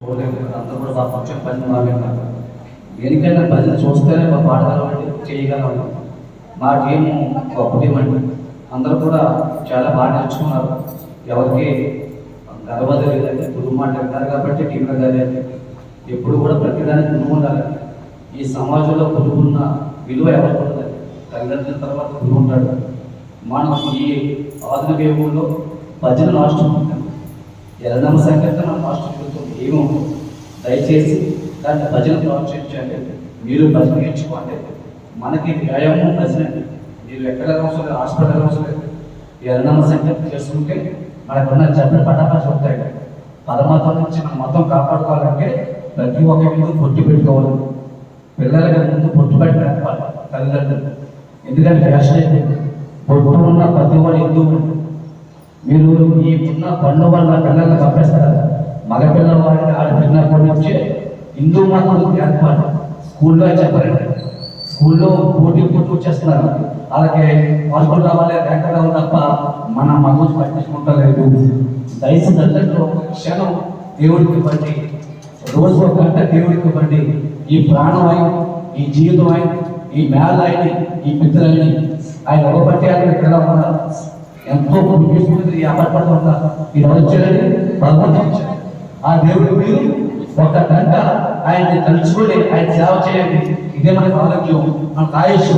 అందరూ కూడా బాగా ఫంక్షన్ పని బాగా విన్నారు దేనికైనా భజన చూస్తేనే మా పాడగలమండి చేయగలమండి మా టీం గొప్ప టీం అండి అందరూ కూడా చాలా బాగా నేర్చుకున్నారు. ఎవరికి గర్వ లేదండి. కుటుంబం అంటే కాబట్టి టీంలో గారి ఎప్పుడు కూడా ప్రతిదానికి గురువు ఉండాలి. ఈ సమాజంలో గురువు ఉన్న విలువ ఎవరికి ఉండదు? తల్లిదండ్రుల తర్వాత గురువు ఉంటాడు. మనం ఈ ఆధునిక యుగంలో భజన రాష్ట్రం ఉంటుంది ఎల్లమ్మ సంకీర్తనం రాష్ట్రం ఏమో. దయచేసి దాన్ని భజన ప్రోత్సహించండి. మీరు భజన నేర్చుకోండి. మనకి వ్యాయామం భజన మీరు ఎక్కడ అవసరం హాస్పిటల్ అవసరం ఎరణమ ఎల్లమ్మ చేసుకుంటే మనకున్న జబ్బులు పటాపా వస్తాయి పరమాత్మ నుంచి మన మతం కాపాడుకోవాలంటే ప్రతి ఒక్క ముందు పొట్టు పెట్టుకోవాలి. పిల్లలకి ముందు పొట్టు పెట్టి నేర్పాలి తల్లిదండ్రులు. ఎందుకంటే ఫ్యాషన్ అయిపోయింది పొట్టు ఉన్న ప్రతి వాడు హిందువులు. మీరు ఈ ఉన్న పన్ను వల్ల పిల్లల్ని పంపేస్తారు హిందూ మతం నేర్పాలి స్కూల్లో చెప్పారండి స్కూల్లో పోటీ పోటీ వచ్చేస్తున్నారు అలాగే మార్కులు రావాలి ర్యాంక్ రావాలి తప్ప మన మగోజు పట్టించుకుంటలేదు. దయచేసి దగ్గరలో క్షణం దేవుడికి ఇవ్వండి. రోజు ఒక గంట దేవుడికి ఇవ్వండి. ఈ ప్రాణవాయు ఈ జీవితవాయు ఈ మేళాయిని ఈ పితృని ఆయన ఒకబట్టి ఆయన ఇక్కడ ఉన్నారు ఎంతో పుణ్యస్మృతి వ్యాపారపడుతుంటా ఈ రోజు భగవంతుడు ఆ దేవుడు మీరు ఒక గంట ఆయన్ని తలుచుకొని ఆయన సేవ చేయండి. ఇదే మనకు ఆరోగ్యం. మన ఆయుష్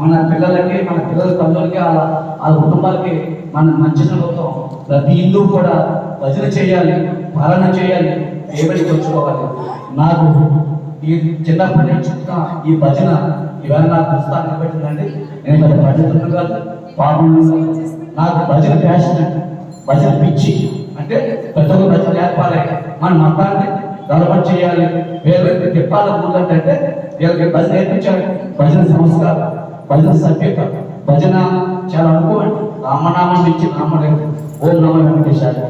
మన పిల్లలకి మన పిల్లల తల్లులకి వాళ్ళ వాళ్ళ కుటుంబాలకి మన మంచి జరుగుతాం. ప్రతి ఇల్లు కూడా భజన చేయాలి పాలన చేయాలి దేవుడికి వచ్చుకోవాలి నాకు ఈ చిన్నప్పటి నుంచి ఈ భజన ఇవాళ నాకు పుస్తకాన్ని పెట్టిందండి. నేను పెద్ద పండితులను కాదు పాపం నాకు భజన ప్యాషన్ భజన పిచ్చి. అంటే పెద్ద భజన నేర్పాలి. మన మతాన్ని డెవలప్మెంట్ చేయాలి. వేరే తిప్పాలి ముందంటే వీళ్ళకి భజన నేర్పించాలి. భజన సంస్కారం భజన సభ్యత భజన చాలా అనుకోండి రామనామం ఇచ్చి నామలేదు ఓం నమ వెంకటేశాయ.